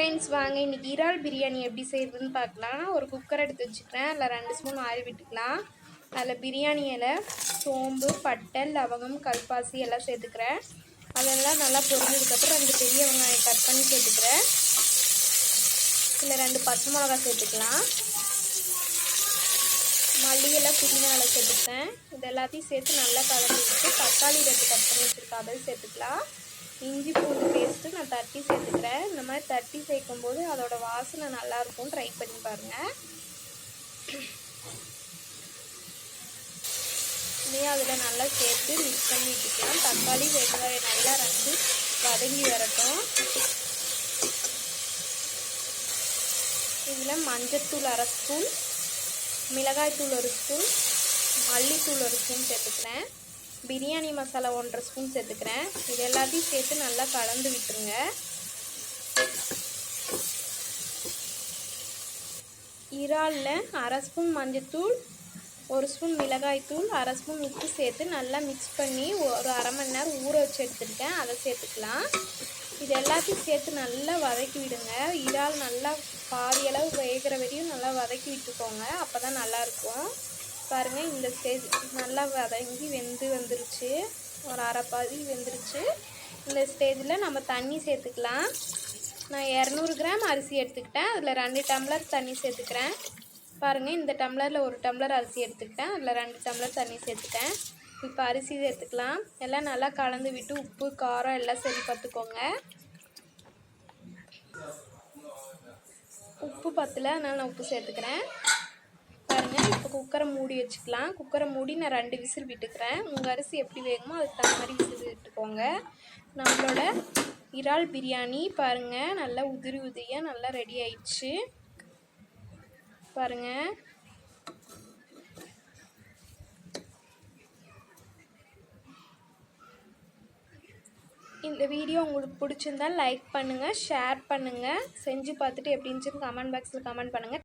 Friends வாங்க. இன்றைக்கி இறால் பிரியாணி எப்படி செய்கிறதுன்னு பார்க்கலாம். ஒரு குக்கர் எடுத்து வச்சுக்கிறேன். அதில் ரெண்டு ஸ்பூன் ஆயில் விட்டுக்கலாம். அதில் பிரியாணி இலை சோம்பு பட்டை லவங்கம் கல்பாசி எல்லாம் சேர்த்துக்கிறேன். அதெல்லாம் நல்லா பொரிஞ்சதுக்கப்புறம் ரெண்டு பெரிய வெங்காயம் கட் பண்ணி சேர்த்துக்கிறேன். இதில் ரெண்டு பச்சை மிளகா சேர்த்துக்கலாம். மல்லியெல்லாம் இலை சேர்த்துக்கிறேன். இது எல்லாத்தையும் சேர்த்து நல்லா கலந்து விட்டு தக்காளி ரெண்டு கட் பண்ணி வச்சுருக்கா அதை சேர்த்துக்கலாம். இஞ்சி பூண்டு பேஸ்ட்டு நான் தட்டி சேர்த்துக்கிறேன். இந்த மாதிரி தட்டி சேர்க்கும்போது அதோட வாசனை நல்லாயிருக்கும் ட்ரை பண்ணி பாருங்கள் இதே அதில் நல்லா சேர்த்து மிக்ஸ் பண்ணி விட்டுக்கலாம். தக்காளி வெங்காயம் நல்லா ரெண்டு வதங்கி வரட்டும். இதில் மஞ்சத்தூள் அரை ஸ்பூன் மிளகாய்த்தூள் ஒரு ஸ்பூன் மல்லித்தூள் ஒரு ஸ்பூன் சேர்த்துக்கிறேன். பிரியாணி மசாலா ஒன்றரை ஸ்பூன் சேர்த்துக்கிறேன். இது எல்லாத்தையும் சேர்த்து நல்லா கலந்து விட்டுருங்க. இறாலில் அரை ஸ்பூன் மஞ்சத்தூள் ஒரு ஸ்பூன் மிளகாய்த்தூள் அரை ஸ்பூன் உப்பு சேர்த்து நல்லா மிக்ஸ் பண்ணி ஒரு அரை மணி நேரம் ஊற வச்சு எடுத்துருக்கேன். அதை சேர்த்துக்கலாம். இது எல்லாத்தையும் சேர்த்து நல்லா வதக்கி விடுங்க. இறால் நல்லா பாதி அளவு வேகிற வரையும் நல்லா வதக்கி விட்டுக்கோங்க. அப்போ தான் நல்லாயிருக்கும் பாருங்கள் இந்த ஸ்டேஜ் நல்லா வதங்கி வெந்து வந்துருச்சு. ஒரு அரை பாதி வெந்துருச்சு. இந்த ஸ்டேஜில் நம்ம தண்ணி சேர்த்துக்கலாம். நான் இரநூறு கிராம் அரிசி எடுத்துக்கிட்டேன். அதில் ரெண்டு டம்ளர் தண்ணி சேர்த்துக்கிறேன். பாருங்கள் இந்த டம்ளரில் ஒரு டம்ளர் அரிசி எடுத்துக்கிட்டேன். அதில் ரெண்டு டம்ளர் தண்ணி சேர்த்துட்டேன். இப்போ அரிசி சேர்த்துக்கலாம். எல்லாம் நல்லா கலந்து விட்டு உப்பு காரம் எல்லாம் சரி பார்த்துக்கோங்க. உப்பு பத்தில் அதனால் நான் உப்பு சேர்த்துக்கிறேன். பாருங்கள் இப்போ குக்கரை மூடி வச்சுக்கலாம். குக்கரை மூடி நான் ரெண்டு விசில் விட்டுக்கிறேன். உங்கள் அரிசி எப்படி வேணுமோ அதுக்கு தகுந்த மாதிரி விசில் விட்டுக்கோங்க. நம்மளோட இறால் பிரியாணி பாருங்கள் நல்லா உதிரி உதிரியாக நல்லா ரெடி ஆயிடுச்சு. பாருங்கள் இந்த வீடியோ உங்களுக்கு பிடிச்சிருந்தா லைக் பண்ணுங்கள் ஷேர் பண்ணுங்கள் செஞ்சு பார்த்துட்டு எப்படி இருந்துச்சுன்னு கமெண்ட் பாக்ஸில் கமெண்ட் பண்ணுங்கள்